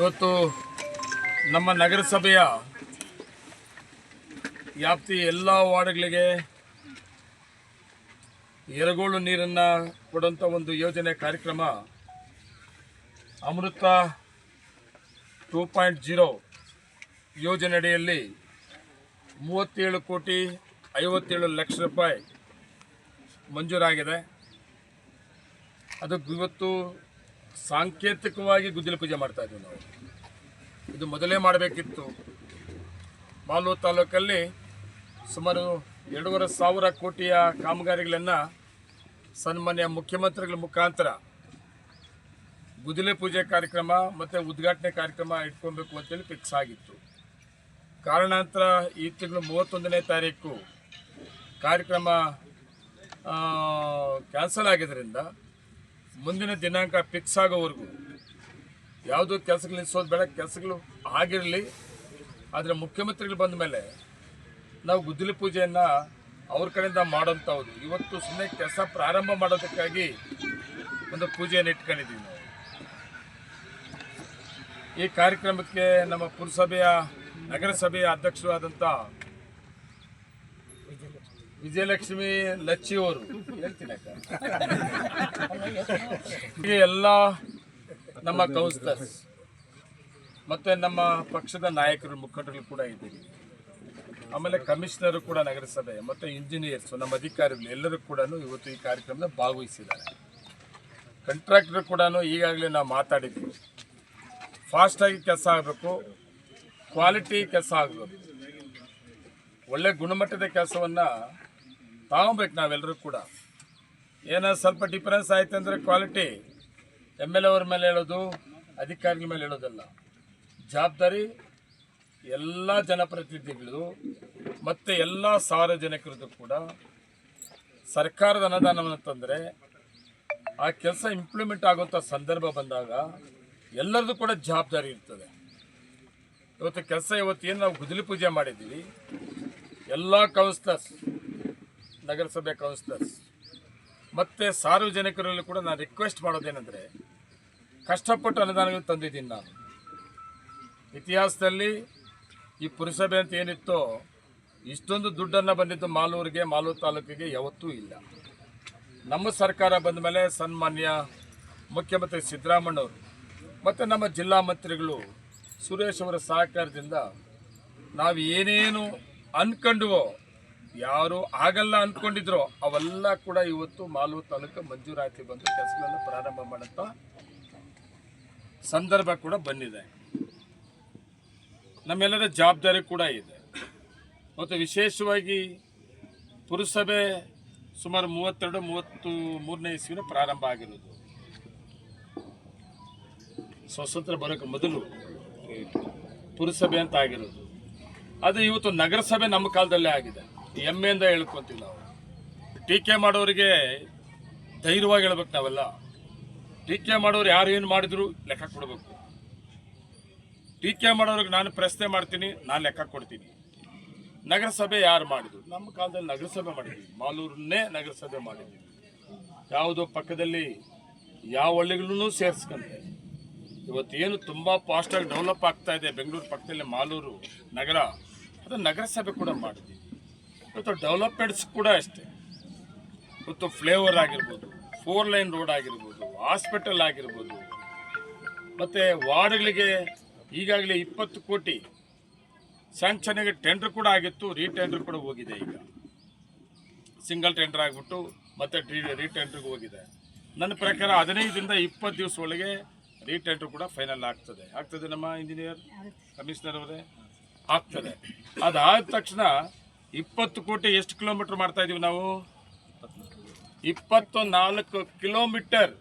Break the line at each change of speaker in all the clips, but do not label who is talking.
ಇವತ್ತು ನಮ್ಮ ನಗರಸಭೆಯ ವ್ಯಾಪ್ತಿ ಎಲ್ಲ ವಾರ್ಡ್ಗಳಿಗೆ ಎರಗೋಳು ನೀರನ್ನು ಕೊಡುವಂಥ ಒಂದು ಯೋಜನೆ ಕಾರ್ಯಕ್ರಮ ಅಮೃತ ಟೂ ಪಾಯಿಂಟ್ ಜೀರೋ ಯೋಜನೆಯಡಿಯಲ್ಲಿ ಮೂವತ್ತೇಳು ಕೋಟಿ ಐವತ್ತೇಳು ಲಕ್ಷ ರೂಪಾಯಿ ಮಂಜೂರಾಗಿದೆ. ಅದಕ್ಕೆ ಇವತ್ತು ಸಾಂಕೇತಿಕವಾಗಿ ಗುದ್ದಲಿ ಪೂಜೆ ಮಾಡ್ತಾ ಇದ್ದೀವಿ ನಾವು. ಇದು ಮೊದಲೇ ಮಾಡಬೇಕಿತ್ತು. ಮಾಲೂರು ತಾಲೂಕಲ್ಲಿ ಸುಮಾರು ಎರಡೂವರೆ ಸಾವಿರ ಕೋಟಿಯ ಕಾಮಗಾರಿಗಳನ್ನು ಸನ್ಮಾನ್ಯ ಮುಖ್ಯಮಂತ್ರಿಗಳ ಮುಖಾಂತರ ಗುದ್ದಲಿ ಪೂಜೆ ಕಾರ್ಯಕ್ರಮ ಮತ್ತು ಉದ್ಘಾಟನೆ ಕಾರ್ಯಕ್ರಮ ಇಟ್ಕೊಬೇಕು ಅಂತೇಳಿ ಫಿಕ್ಸ್ ಆಗಿತ್ತು. ಕಾರಣಾಂತರ ಈ ತಿಂಗಳು ಮೂವತ್ತೊಂದನೇ ತಾರೀಕು ಕಾರ್ಯಕ್ರಮ ಕ್ಯಾನ್ಸಲ್ ಆಗಿದ್ದರಿಂದ ಮುಂದಿನ ದಿನಾಂಕ ಫಿಕ್ಸ್ ಆಗೋವರೆಗೂ ಯಾವುದೋ ಕೆಲಸಗಳು ನಿಲ್ಲಿಸೋದು ಬೇಡ ಕೆಲಸಗಳು ಆಗಿರಲಿ, ಆದರೆ ಮುಖ್ಯಮಂತ್ರಿಗಳು ಬಂದ ಮೇಲೆ ನಾವು ಗುದ್ದಲಿ ಪೂಜೆಯನ್ನು ಅವ್ರ ಕಡೆಯಿಂದ ಮಾಡೋಂಥವ್ರು ಇವತ್ತು ಸುಮ್ಮನೆ ಕೆಲಸ ಪ್ರಾರಂಭ ಮಾಡೋದಕ್ಕಾಗಿ ಒಂದು ಪೂಜೆಯನ್ನು ಇಟ್ಕೊಂಡಿದ್ದೀವಿ ನಾವು. ಈ ಕಾರ್ಯಕ್ರಮಕ್ಕೆ ನಮ್ಮ ಪುರಸಭೆಯ, ನಗರಸಭೆಯ ಅಧ್ಯಕ್ಷರು ಆದಂಥ ವಿಜಯಲಕ್ಷ್ಮಿ ಲಚ್ಚಿ ಅವರು. ಹೇಳ್ತೀನಿ ಎಲ್ಲ ನಮ್ಮ ಕೌನ್ಸಿಲರ್ಸ್ ಮತ್ತು ನಮ್ಮ ಪಕ್ಷದ ನಾಯಕರು, ಮುಖಂಡರು ಕೂಡ ಇದ್ದೀವಿ ಆಮೇಲೆ ಕಮಿಷನರು ಕೂಡ ನಗರಸಭೆ, ಮತ್ತು ಇಂಜಿನಿಯರ್ಸು ನಮ್ಮ ಅಧಿಕಾರಿಗಳು ಎಲ್ಲರೂ ಕೂಡ ಇವತ್ತು ಈ ಕಾರ್ಯಕ್ರಮದ ಭಾಗವಹಿಸಿದ್ದಾರೆ. ಕಂಟ್ರಾಕ್ಟರ್ ಕೂಡ ಈಗಾಗಲೇ ನಾವು ಮಾತಾಡಿದ್ದೀವಿ. ಫಾಸ್ಟಾಗಿ ಕೆಲಸ ಆಗಬೇಕು ಕ್ವಾಲಿಟಿ ಕೆಲಸ ಆಗಬೇಕು. ಒಳ್ಳೆ ಗುಣಮಟ್ಟದ ಕೆಲಸವನ್ನು ತಗೊಬೇಕು ನಾವೆಲ್ಲರೂ ಕೂಡ. ಏನೋ ಸ್ವಲ್ಪ ಡಿಫರೆನ್ಸ್ ಆಯ್ತು ಅಂದರೆ ಕ್ವಾಲಿಟಿ ಎಂ ಎಲ್ ಅವ್ರ ಮೇಲೆ ಹೇಳೋದು, ಅಧಿಕಾರಿಗಳ ಮೇಲೆ ಹೇಳೋದಲ್ಲ. ಜವಾಬ್ದಾರಿ ಎಲ್ಲ ಜನಪ್ರತಿನಿಧಿಗಳು ಮತ್ತು ಎಲ್ಲ ಸಾರ್ವಜನಿಕರದ್ದು ಕೂಡ. ಸರ್ಕಾರದ ಅನುದಾನವನ್ನು ತಂದರೆ ಆ ಕೆಲಸ ಇಂಪ್ಲಿಮೆಂಟ್ ಆಗುವಂಥ ಸಂದರ್ಭ ಬಂದಾಗ ಎಲ್ಲರದ್ದು ಕೂಡ ಜವಾಬ್ದಾರಿ ಇರ್ತದೆ. ಇವತ್ತು ಕೆಲಸ ಇವತ್ತು ಏನು ನಾವು ಗುದಲಿ ಪೂಜೆ ಮಾಡಿದ್ದೀವಿ, ಎಲ್ಲ ಕೌನ್ಸಿಲರ್ಸ್ ನಗರಸಭೆ ಕೌನ್ಸಿಲರ್ಸ್. ಮತ್ತು ಸಾರ್ವಜನಿಕರಲ್ಲೂ ಕೂಡ ನಾನು ರಿಕ್ವೆಸ್ಟ್ ಮಾಡೋದೇನೆಂದರೆ, ಕಷ್ಟಪಟ್ಟು ಅನುದಾನಗಳು ತಂದಿದ್ದೀನಿ ನಾನು. ಇತಿಹಾಸದಲ್ಲಿ ಈ ಪುರಸಭೆ ಅಂತ ಏನಿತ್ತೋ, ಇಷ್ಟೊಂದು ದುಡ್ಡನ್ನು ಬಂದಿದ್ದು ಮಾಲೂರಿಗೆ, ಮಾಲೂರು ತಾಲೂಕಿಗೆ ಯಾವತ್ತೂ ಇಲ್ಲ. ನಮ್ಮ ಸರ್ಕಾರ ಬಂದ ಮೇಲೆ ಸನ್ಮಾನ್ಯ ಮುಖ್ಯಮಂತ್ರಿ ಸಿದ್ದರಾಮಣ್ಣವರು ಮತ್ತು ನಮ್ಮ ಜಿಲ್ಲಾ ಮಂತ್ರಿಗಳು ಸುರೇಶ್ ಅವರ ಸಹಕಾರದಿಂದ ನಾವು ಏನೇನು ಅನ್ಕೊಂಡ್ವೋ ಯಾರು ಆಗಲ್ಲ ಅಂದ್ಕೊಂಡಿದ್ರು. ಅವೆಲ್ಲ ಕೂಡ ಇವತ್ತು ಮಾಲೂರು ತಾಲೂಕು ಮಂಜೂರಾತಿ ಬಂದು ಕೆಲಸಗಳನ್ನ ಪ್ರಾರಂಭ ಮಾಡುತ್ತಾ ಸಂದರ್ಭ ಕೂಡ ಬಂದಿದೆ. ನಮ್ಮೆಲ್ಲರ ಜವಾಬ್ದಾರಿ ಕೂಡ ಇದೆ. ಮತ್ತು ವಿಶೇಷವಾಗಿ ಪುರಸಭೆ ಸುಮಾರು ಮೂವತ್ತೆರಡು, ಮೂವತ್ತು ಮೂರನೇ ಇಸ್ವಿನ ಪ್ರಾರಂಭ ಆಗಿರೋದು. ಸ್ವತಂತ್ರ ಬರೋಕ್ಕೆ ಮೊದಲು ಪುರಸಭೆ ಅಂತ ಆಗಿರೋದು. ಅದು ಇವತ್ತು ನಗರಸಭೆ ನಮ್ಮ ಕಾಲದಲ್ಲೇ ಆಗಿದೆ. ಹೆಮ್ಮೆಯಿಂದ ಹೇಳ್ಕೊತೀವಿ ನಾವು. ಟೀಕೆ ಮಾಡೋರಿಗೆ ಧೈರ್ಯವಾಗಿ ಹೇಳ್ಬೇಕು ನಾವೆಲ್ಲ. ಟೀಕೆ ಮಾಡೋರು ಯಾರು ಏನು ಮಾಡಿದ್ರು ಲೆಕ್ಕ ಕೊಡಬೇಕು. ಟೀಕೆ ಮಾಡೋರಿಗೆ ನಾನು ಪ್ರಶ್ನೆ ಮಾಡ್ತೀನಿ, ನಾನು ಲೆಕ್ಕ ಕೊಡ್ತೀನಿ. ನಗರಸಭೆ ಯಾರು ಮಾಡಿದ್ರು? ನಮ್ಮ ಕಾಲದಲ್ಲಿ ನಗರಸಭೆ ಮಾಡಿದ್ವಿ. ಮಾಲೂರನ್ನೇ ನಗರಸಭೆ ಮಾಡಿದ್ವಿ. ಯಾವುದೋ ಪಕ್ಕದಲ್ಲಿ ಯಾವ ಹಳ್ಳಿಗಳನ್ನೂ ಸೇರಿಸ್ಕೊಂಡೆ ಇವತ್ತೇನು ತುಂಬ ಫಾಸ್ಟಾಗಿ ಡೆವಲಪ್ ಆಗ್ತಾ ಇದೆ. ಬೆಂಗಳೂರು ಪಕ್ಕದಲ್ಲಿ ಮಾಲೂರು ನಗರ. ಅದು ನಗರಸಭೆ ಕೂಡ ಮಾಡಿದ್ವಿ. ಇವತ್ತು ಡೆವಲಪ್ಮೆಂಟ್ಸ್ ಕೂಡ ಅಷ್ಟೇ. ಮತ್ತು ಫ್ಲೇವರ್ ಆಗಿರ್ಬೋದು ಫೋರ್ ಲೈನ್ ರೋಡ್ ಆಗಿರ್ಬೋದು ಹಾಸ್ಪಿಟಲ್ ಆಗಿರ್ಬೋದು. ಮತ್ತು ವಾರ್ಡ್ಗಳಿಗೆ ಈಗಾಗಲೇ ಇಪ್ಪತ್ತು ಕೋಟಿ ಸ್ಯಾಂಕ್ಷನ್ಗೆ ಟೆಂಡರ್ ಕೂಡ ಆಗಿತ್ತು ರೀಟೆಂಡರ್ ಕೂಡ ಹೋಗಿದೆ ಈಗ. ಸಿಂಗಲ್ ಟೆಂಡರ್ ಆಗಿಬಿಟ್ಟು ಮತ್ತೆ ರೀಟೆಂಡ್ರಿಗೆ ಹೋಗಿದೆ. ನನ್ನ ಪ್ರಕಾರ ಹದಿನೈದರಿಂದ ಇಪ್ಪತ್ತು ದಿವಸ ಒಳಗೆ ರೀಟೆಂಡರ್ ಕೂಡ ಫೈನಲ್ ಆಗ್ತದೆ. ಆಗ್ತದೆ ನಮ್ಮ ಇಂಜಿನಿಯರ್ ಕಮಿಷನರ್ ಅವರೇ? ಆಗ್ತದೆ. ಅದಾದ ತಕ್ಷಣ ಇಪ್ಪತ್ತು ಕೋಟಿ ಎಷ್ಟು ಕಿಲೋಮೀಟರ್ ಮಾಡ್ತಾ ಇದೀವಿ ನಾವು? ಇಪ್ಪತ್ತು ನಾಲ್ಕು ಕಿಲೋಮೀಟರ್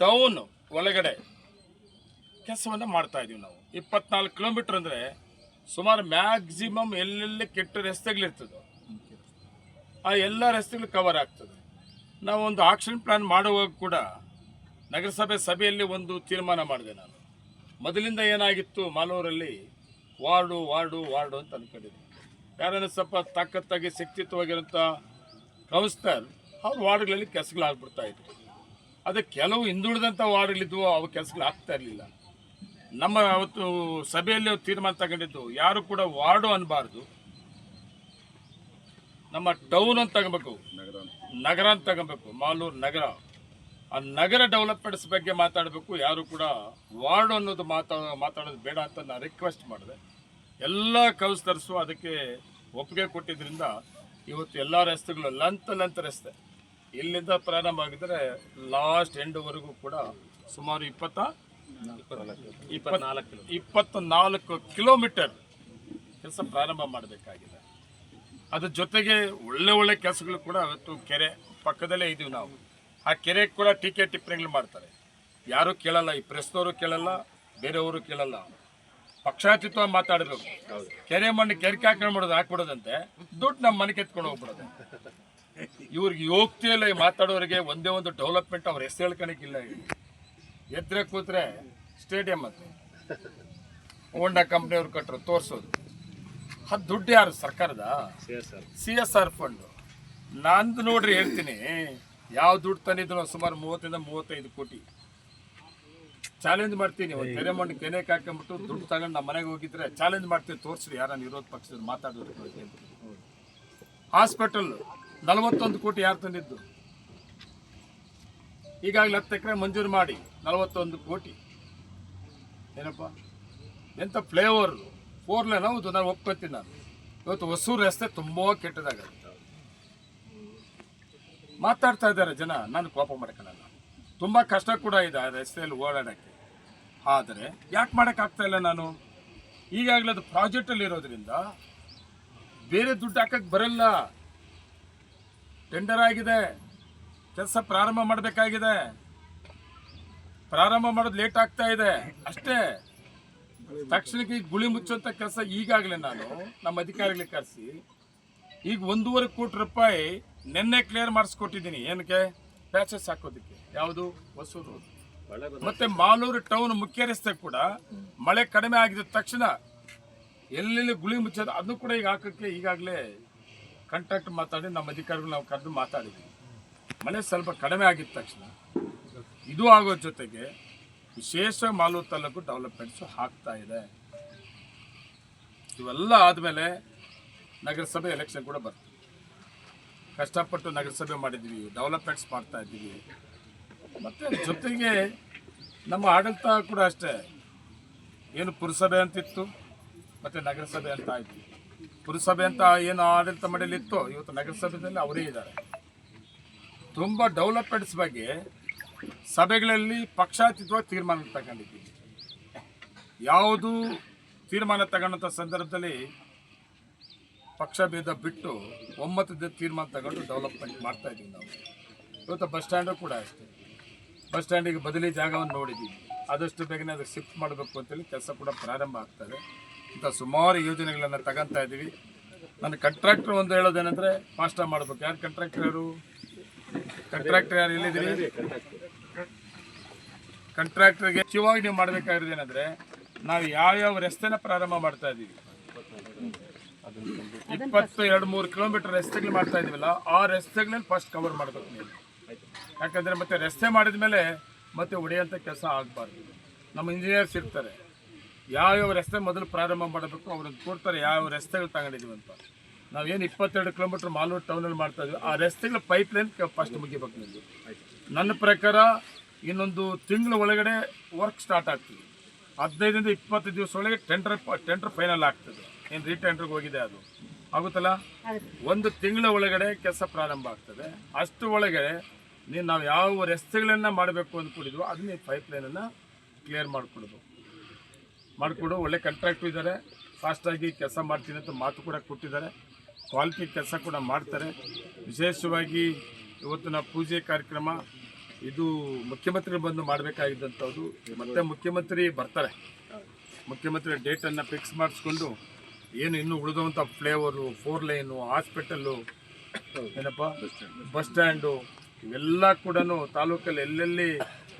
ಟೌನ್ ಒಳಗಡೆ ಕೆಲಸವನ್ನು ಮಾಡ್ತಾ ಇದೀವಿ ನಾವು. ಇಪ್ಪತ್ನಾಲ್ಕು ಕಿಲೋಮೀಟರ್ ಅಂದರೆ ಸುಮಾರು ಮ್ಯಾಕ್ಸಿಮಮ್ ಎಲ್ಲೆಲ್ಲಿ ಕೆಟ್ಟ ರಸ್ತೆಗಳಿರ್ತದೆ, ಆ ಎಲ್ಲ ರಸ್ತೆಗಳು ಕವರ್ ಆಗ್ತದೆ. ನಾವು ಒಂದು ಆಕ್ಷನ್ ಪ್ಲಾನ್ ಮಾಡುವಾಗ ಕೂಡ ನಗರಸಭೆ ಸಭೆಯಲ್ಲಿ ಒಂದು ತೀರ್ಮಾನ ಮಾಡಿದೆ ನಾನು. ಮೊದಲಿಂದ ಏನಾಗಿತ್ತು ಮಾಲೂರಲ್ಲಿ ವಾರ್ಡು ವಾರ್ಡು ವಾರ್ಡು ಅಂತ ಅಂದ್ಕೊಂಡಿದ್ದೆ ಕಾರಣ ಸ್ವಲ್ಪ ತಾಕತ್ತಾಗಿ ಶಕ್ತಿತ್ವವಾಗಿರೋಂಥ ಕೌನ್ಸ್ಲರ್ ಅವ್ರ ವಾರ್ಡ್ಗಳಲ್ಲಿ ಕೆಲಸಗಳಾಗ್ಬಿಡ್ತಾ ಇತ್ತು ಅದು ಕೆಲವು ಹಿಂದುಳಿದಂಥ ವಾರ್ಡ್ಗಳಿದ್ವು, ಅವು ಕೆಲಸಗಳು ಆಗ್ತಾ ಇರಲಿಲ್ಲ. ನಮ್ಮ ಅವತ್ತು ಸಭೆಯಲ್ಲಿ ತೀರ್ಮಾನ ತಗೊಂಡಿದ್ದು, ಯಾರು ಕೂಡ ವಾರ್ಡು ಅನ್ನಬಾರ್ದು ನಮ್ಮ ಟೌನ್ ಅಂತ ತಗೊಬೇಕು. ನಗರ ಅಂತ ತಗೊಬೇಕು, ಮಾಲೂರು ನಗರ. ಆ ನಗರ ಡೆವಲಪ್ಮೆಂಟ್ಸ್ ಬಗ್ಗೆ ಮಾತಾಡಬೇಕು, ಯಾರು ಕೂಡ ವಾರ್ಡ್ ಅನ್ನೋದು ಮಾತಾ, ಮಾತಾಡೋದು ಬೇಡ ಅಂತ ನಾನು ರಿಕ್ವೆಸ್ಟ್ ಮಾಡಿದೆ. ಎಲ್ಲ ಕೌಸ್ತರ್ಸು ಅದಕ್ಕೆ ಒಪ್ಪಿಗೆ ಕೊಟ್ಟಿದ್ರಿಂದ ಇವತ್ತು ಎಲ್ಲ ರಸ್ತೆಗಳು ಲಂತ ಲಂತ ರಸ್ತೆ. ಇಲ್ಲಿಂದ ಪ್ರಾರಂಭ ಆಗಿದ್ರೆ ಲಾಸ್ಟ್ ಎಂಡ್ವರೆಗೂ ಕೂಡ ಸುಮಾರು ಇಪ್ಪತ್ತ ಇಪ್ಪತ್ನಾಲ್ಕು ಇಪ್ಪತ್ನಾಲ್ಕು ಕಿಲೋಮೀಟರ್ ಕೆಲಸ ಪ್ರಾರಂಭ ಮಾಡಬೇಕಾಗಿದೆ. ಅದ್ರ ಜೊತೆಗೆ ಒಳ್ಳೆ ಒಳ್ಳೆ ಕೆಲಸಗಳು ಕೂಡ ಇವತ್ತು ಕೆರೆ ಪಕ್ಕದಲ್ಲೇ ಇದೀವಿ ನಾವು. ಆ ಕೆರೆ ಕೂಡ ಟೀಕೆ ಟಿಪ್ಪಣಿಗಳು ಮಾಡ್ತಾರೆ. ಯಾರು ಕೇಳಲ್ಲ ಈ ಪ್ರೆಸ್ನವರು ಕೇಳಲ್ಲ ಬೇರೆಯವರು ಕೇಳಲ್ಲ. ಪಕ್ಷಾತೀತವಾಗಿ ಮಾತಾಡಬೇಕು. ಕೆರೆ ಮಣ್ಣು ಕೆರೆಕೆ ಹಾಕೊಂಡು ಮಾಡೋದು ಹಾಕ್ಬಿಡೋದಂತೆ ದುಡ್ಡು ನಮ್ಮ ಮನೆ ಎತ್ಕೊಂಡು ಹೋಗ್ಬಿಡೋದು. ಇವ್ರಿಗೆ ಯೋಗ್ತಿಯಲ್ಲ ಈ ಮಾತಾಡೋರಿಗೆ ಒಂದೇ ಒಂದು ಡೆವಲಪ್ಮೆಂಟ್ ಅವ್ರ ಹೆಸರು ಹೇಳ್ಕೊಳಕ್ಕಿಲ್ಲ ಎದ್ರೆ ಕೂತ್ರೆ ಸ್ಟೇಡಿಯಂ ಅಂತ ಹೋಂಡಾ ಕಂಪ್ನಿಯವ್ರು ಕಟ್ಟರು ತೋರಿಸೋದು. ಅದು ದುಡ್ಡು ಯಾರು? ಸರ್ಕಾರದ? ಸಿ ಎಸ್ ಆರ್ ಫಂಡು ನಾನು ನೋಡ್ರಿ ಹೇಳ್ತೀನಿ, ಯಾವ ದುಡ್ಡು ತಂದಿದ್ರು ಸುಮಾರು ಮೂವತ್ತರಿಂದ ಮೂವತ್ತೈದು ಕೋಟಿ. ಚಾಲೆಂಜ್ ಮಾಡ್ತೀನಿ. ಒಂದು ಕೆರೆ ಮಣ್ಣು ಕೆನೆಗೆ ಹಾಕೊಂಡ್ಬಿಟ್ಟು ದುಡ್ಡು ತಗೊಂಡು ನಮ್ಮ ಮನೆಗೆ ಹೋಗಿದ್ರೆ ಚಾಲೆಂಜ್ ಮಾಡ್ತೀನಿ ತೋರಿಸ್ರಿ ಯಾರು ವಿರೋಧ ಪಕ್ಷದ ಮಾತಾಡೋದು ಹಾಸ್ಪಿಟಲ್ ನಲವತ್ತೊಂದು ಕೋಟಿ ಯಾರು ತಂದಿದ್ದು? ಈಗಾಗಲೇ ಹತ್ತು ಎಕರೆ ಮಂಜೂರು ಮಾಡಿ ನಲವತ್ತೊಂದು ಕೋಟಿ. ಏನಪ್ಪ? ಎಂಥ ಫ್ಲೇವರ್ ಫೋರ್ ಲೈನ್ ಹೌದು ನಾನು ಒಪ್ಕೊತೀನಿ ನಾನು. ಇವತ್ತು ಹೊಸೂರು ರಸ್ತೆ ತುಂಬ ಕೆಟ್ಟದಾಗುತ್ತೆ. ಮಾತಾಡ್ತಾ ಇದ್ದಾರೆ ಜನ ನಾನು ಕೋಪ ಮಾಡ್ಕೊಳ್ಳಲ್ಲ. ತುಂಬ ಕಷ್ಟ ಕೂಡ ಇದೆ ಆ ರಸ್ತೆಯಲ್ಲಿ ಓಡಾಡೋಕ್ಕೆ. ಆದರೆ ಯಾಕೆ ಮಾಡೋಕ್ಕಾಗ್ತಾ ಇಲ್ಲ ನಾನು? ಈಗಾಗಲೇ ಅದು ಪ್ರಾಜೆಕ್ಟಲ್ಲಿ ಇರೋದ್ರಿಂದ ಬೇರೆ ದುಡ್ಡು ಹಾಕಕ್ಕೆ ಬರಲ್ಲ. ಟೆಂಡರ್ ಆಗಿದೆ. ಕೆಲಸ ಪ್ರಾರಂಭ ಮಾಡಬೇಕಾಗಿದೆ. ಪ್ರಾರಂಭ ಮಾಡೋದು ಲೇಟ್ ಆಗ್ತಾ ಇದೆ. ಅಷ್ಟೇ. ತಕ್ಷಣಕ್ಕೆ ಈಗ ಗುಳಿ ಮುಚ್ಚುವಂಥ ಕೆಲಸ ಈಗಾಗಲೇ ನಾನು ನಮ್ಮ ಅಧಿಕಾರಿಗಳಿಗೆ ಕರೆಸಿ, ಈಗ ಒಂದೂವರೆ ಕೋಟಿ ರೂಪಾಯಿ ನಿನ್ನೆ ಕ್ಲಿಯರ್ ಮಾಡಿಸ್ಕೊಟ್ಟಿದ್ದೀನಿ. ಏನಕ್ಕೆ? ಪ್ಯಾಚಸ್ ಹಾಕೋದಕ್ಕೆ. ಯಾವುದು? ಹೊಸೂರು. ಮತ್ತೆ ಮಾಲೂರು ಟೌನ್ ಮುಖ್ಯ ರಸ್ತೆ ಕೂಡ ಮಳೆ ಕಡಿಮೆ ಆಗಿದ ತಕ್ಷಣ ಎಲ್ಲೆಲ್ಲಿ ಗುಳಿ ಮುಚ್ಚೋದು ಅದನ್ನು ಕೂಡ ಈಗ ಹಾಕಕ್ಕೆ ಈಗಾಗಲೇ ಕಾಂಟ್ಯಾಕ್ಟ್ ಮಾತಾಡಿ ನಮ್ಮ ಅಧಿಕಾರಿಗಳು ನಾವು ಕರೆದು ಮಾತಾಡಿದ್ದೀವಿ. ಮಳೆ ಸ್ವಲ್ಪ ಕಡಿಮೆ ಆಗಿದ ತಕ್ಷಣ ಇದು ಆಗೋ ಜೊತೆಗೆ ವಿಶೇಷ ಮಾಲೂರು ತಾಲೂಕು ಡೆವಲಪ್ಮೆಂಟ್ಸ್ ಹಾಕ್ತಾ ಇದೆ. ಇವೆಲ್ಲ ಆದಮೇಲೆ ನಗರಸಭೆ ಎಲೆಕ್ಷನ್ ಕೂಡ ಬರ್ತದೆ. ಕಷ್ಟಪಟ್ಟು ನಗರಸಭೆ ಮಾಡಿದ್ವಿ ಡೆವಲಪ್ಮೆಂಟ್ಸ್ ಮಾಡ್ತಾ ಇದ್ದೀವಿ. ಮತ್ತು ಜೊತೆಗೆ ನಮ್ಮ ಆಡಳಿತ ಕೂಡ ಅಷ್ಟೇ. ಏನು ಪುರಸಭೆ ಅಂತಿತ್ತು, ಮತ್ತು ನಗರಸಭೆ ಅಂತ ಆಯಿತು. ಪುರಸಭೆ ಅಂತ ಏನು ಆಡಳಿತ ಮಂಡಳಿ ಇತ್ತು, ಇವತ್ತು ನಗರಸಭೆಯಲ್ಲಿ ಅವರೇ ಇದ್ದಾರೆ. ತುಂಬ ಡೆವಲಪ್ಮೆಂಟ್ಸ್ ಬಗ್ಗೆ ಸಭೆಗಳಲ್ಲಿ ಪಕ್ಷಾತೀತವಾಗಿ ತೀರ್ಮಾನ ತಗೊಂಡಿದ್ದೀವಿ. ಯಾವುದು ತೀರ್ಮಾನ ತಗೊಂಡಂಥ ಸಂದರ್ಭದಲ್ಲಿ ಪಕ್ಷ ಭೇದ ಬಿಟ್ಟು ಒಮ್ಮತದ ತೀರ್ಮಾನ ತಗೊಂಡು ಡೆವಲಪ್ಮೆಂಟ್ ಮಾಡ್ತಾ ಇದ್ದೀವಿ ನಾವು. ಇವತ್ತು ಬಸ್ ಸ್ಟ್ಯಾಂಡು ಕೂಡ ಅಷ್ಟೇ. ಬಸ್ ಸ್ಟ್ಯಾಂಡಿಗೆ ಬದಲಿ ಜಾಗವನ್ನು ನೋಡಿದ್ದೀವಿ ಆದಷ್ಟು ಬೇಗನೆ ಅದಕ್ಕೆ ಶಿಫ್ಟ್ ಮಾಡಬೇಕು ಅಂತೇಳಿ ಕೆಲಸ ಕೂಡ ಪ್ರಾರಂಭ ಆಗ್ತದೆ. ಇಂಥ ಸುಮಾರು ಯೋಜನೆಗಳನ್ನು ತಗೊಂತಾ ಇದ್ದೀವಿ. ನನ್ನ ಕಂಟ್ರಾಕ್ಟರ್ ಒಂದು ಹೇಳೋದೇನೆಂದರೆ ಫಾಸ್ಟಾಗಿ ಮಾಡಬೇಕು. ಯಾರು ಕಂಟ್ರಾಕ್ಟರ್ ಯಾರು? ಕಂಟ್ರಾಕ್ಟರ್ ಯಾರು ಎಲ್ಲಿದ್ದೀರಿ? ಕಂಟ್ರಾಕ್ಟರ್ಗೆ ಶಿವಾಗಿ ನೀವು ಮಾಡಬೇಕಾಗಿರೋದು ಏನಂದ್ರೆ, ನಾವು ಯಾವ್ಯಾವ ರಸ್ತೆನ ಪ್ರಾರಂಭ ಮಾಡ್ತಾ ಇದ್ದೀವಿ. ಇಪ್ಪತ್ತು, ಎರಡು, ಮೂರು ಕಿಲೋಮೀಟರ್ ರಸ್ತೆಗಳು ಮಾಡ್ತಾ ಇದೀವಲ್ಲ ಆ ರಸ್ತೆಗಳಲ್ಲಿ ಫಸ್ಟ್ ಕವರ್ ಮಾಡಬೇಕು ನೀವು. ಯಾಕಂದ್ರೆ ಮತ್ತೆ ರಸ್ತೆ ಮಾಡಿದ ಮೇಲೆ ಮತ್ತೆ ಹೊಡೆಯೋಂಥ ಕೆಲಸ ಆಗಬಾರ್ದು. ನಮ್ಮ ಇಂಜಿನಿಯರ್ಸ್ ಇರ್ತಾರೆ. ಯಾವ್ಯಾವ ರಸ್ತೆ ಮೊದಲು ಪ್ರಾರಂಭ ಮಾಡಬೇಕು, ಅವ್ರನ್ನ ಕೊಡ್ತಾರೆ ಯಾವ ರಸ್ತೆಗಳು ತಗೊಂಡಿದ್ದೀವಿ ಅಂತ. ನಾವೇನು ಇಪ್ಪತ್ತೆರಡು ಕಿಲೋಮೀಟರ್ ಮಾಲೂರು ಟೌನಲ್ಲಿ ಮಾಡ್ತಾ ಇದೀವಿ, ಆ ರಸ್ತೆಗಳ ಪೈಪ್ ಲೈನ್ ಫಸ್ಟ್ ಮುಗಿಬೇಕು ನಿಮಗೆ ನನ್ನ ಪ್ರಕಾರ ಇನ್ನೊಂದು ತಿಂಗಳ ಒಳಗಡೆ ವರ್ಕ್ ಸ್ಟಾರ್ಟ್ ಆಗ್ತದೆ. ಹದಿನೈದರಿಂದ ಇಪ್ಪತ್ತು ದಿವಸ ಒಳಗೆ ಟೆಂಡರ್ ಟೆಂಡರ್ ಫೈನಲ್ ಆಗ್ತದೆ. ಏನು ರೀಟೆಂಡರ್ಗೆ ಹೋಗಿದೆ ಅದು. ಆಗುತ್ತಲ್ಲ? ಒಂದು ತಿಂಗಳ ಒಳಗಡೆ ಕೆಲಸ ಪ್ರಾರಂಭ ಆಗ್ತದೆ. ಅಷ್ಟು ಒಳಗಡೆ ನೀನು ನಾವು ಯಾವ ರಸ್ತೆಗಳನ್ನು ಮಾಡಬೇಕು ಅಂದ್ಕೊಂಡಿದ್ವು ಅದನ್ನ ಪೈಪ್ ಲೈನನ್ನು ಕ್ಲಿಯರ್ ಮಾಡಿಕೊಡೋದು. ಮಾಡಿಕೊಡು ಒಳ್ಳೆ ಕಾಂಟ್ರಾಕ್ಟು ಇದ್ದಾರೆ ಫಾಸ್ಟಾಗಿ ಕೆಲಸ ಮಾಡ್ತೀನಿ ಅಂತ ಮಾತು ಕೂಡ ಕೊಟ್ಟಿದ್ದಾರೆ. ಕ್ವಾಲಿಟಿ ಕೆಲಸ ಕೂಡ ಮಾಡ್ತಾರೆ. ವಿಶೇಷವಾಗಿ ಇವತ್ತಿನ ಪೂಜೆ ಕಾರ್ಯಕ್ರಮ ಇದು ಮುಖ್ಯಮಂತ್ರಿ ಬಂದು ಮಾಡಬೇಕಾಗಿದ್ದಂಥದ್ದು. ಮತ್ತೆ ಮುಖ್ಯಮಂತ್ರಿ ಬರ್ತಾರೆ. ಮುಖ್ಯಮಂತ್ರಿ ಡೇಟನ್ನು ಫಿಕ್ಸ್ ಮಾಡಿಸ್ಕೊಂಡು ಏನು ಇನ್ನು ಉಳಿದಂಥ ಫ್ಲೇವರು ಫೋರ್ ಲೈನು ಹಾಸ್ಪಿಟಲ್ಲು ಏನಪ್ಪ? ಬಸ್ ಸ್ಟ್ಯಾಂಡು ಇವೆಲ್ಲ ಕೂಡ ತಾಲೂಕಲ್ಲಿ ಎಲ್ಲೆಲ್ಲಿ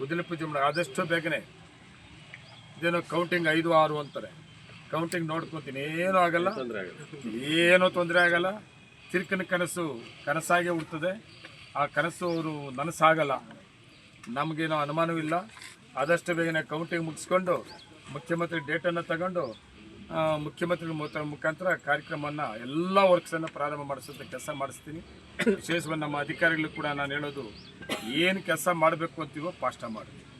ಉದಿನ ಪೂಜೆ ಮಾಡಿ ಆದಷ್ಟು ಬೇಗನೆ. ಇದೇನೋ ಕೌಂಟಿಂಗ್ ಐದು ಆರು ಅಂತಾರೆ. ಕೌಂಟಿಂಗ್ ನೋಡ್ಕೊತೀನಿ. ಏನೂ ಆಗಲ್ಲ. ಏನೂ ತೊಂದರೆ ಆಗಲ್ಲ. ತಿರ್ಕನ ಕನಸು ಕನಸಾಗೆ ಉಳ್ತದೆ ಆ ಕನಸು ಅವರು ನನಸಾಗಲ್ಲ. ನಮಗೇನೋ ಅನುಮಾನವಿಲ್ಲ. ಆದಷ್ಟು ಬೇಗನೆ ಕೌಂಟಿಂಗ್ ಮುಗಿಸ್ಕೊಂಡು ಮುಖ್ಯಮಂತ್ರಿ ಡೇಟನ್ನು ತಗೊಂಡು ಆ, ಮುಖ್ಯಮಂತ್ರಿ ಮುಖ- ಮುಖಾಂತರ ಕಾರ್ಯಕ್ರಮವನ್ನು ಎಲ್ಲ ವರ್ಕ್ಸನ್ನು ಪ್ರಾರಂಭ ಮಾಡಿಸೋಂಥ ಕೆಲಸ ಮಾಡಿಸ್ತೀನಿ. ವಿಶೇಷವಾಗಿ ನಮ್ಮ ಅಧಿಕಾರಿಗಳು ಕೂಡ ನಾನು ಹೇಳೋದು ಏನು ಕೆಲಸ ಮಾಡಬೇಕು ಅಂತೀವೋ ಪಾಷ್ಟ ಮಾಡಿ.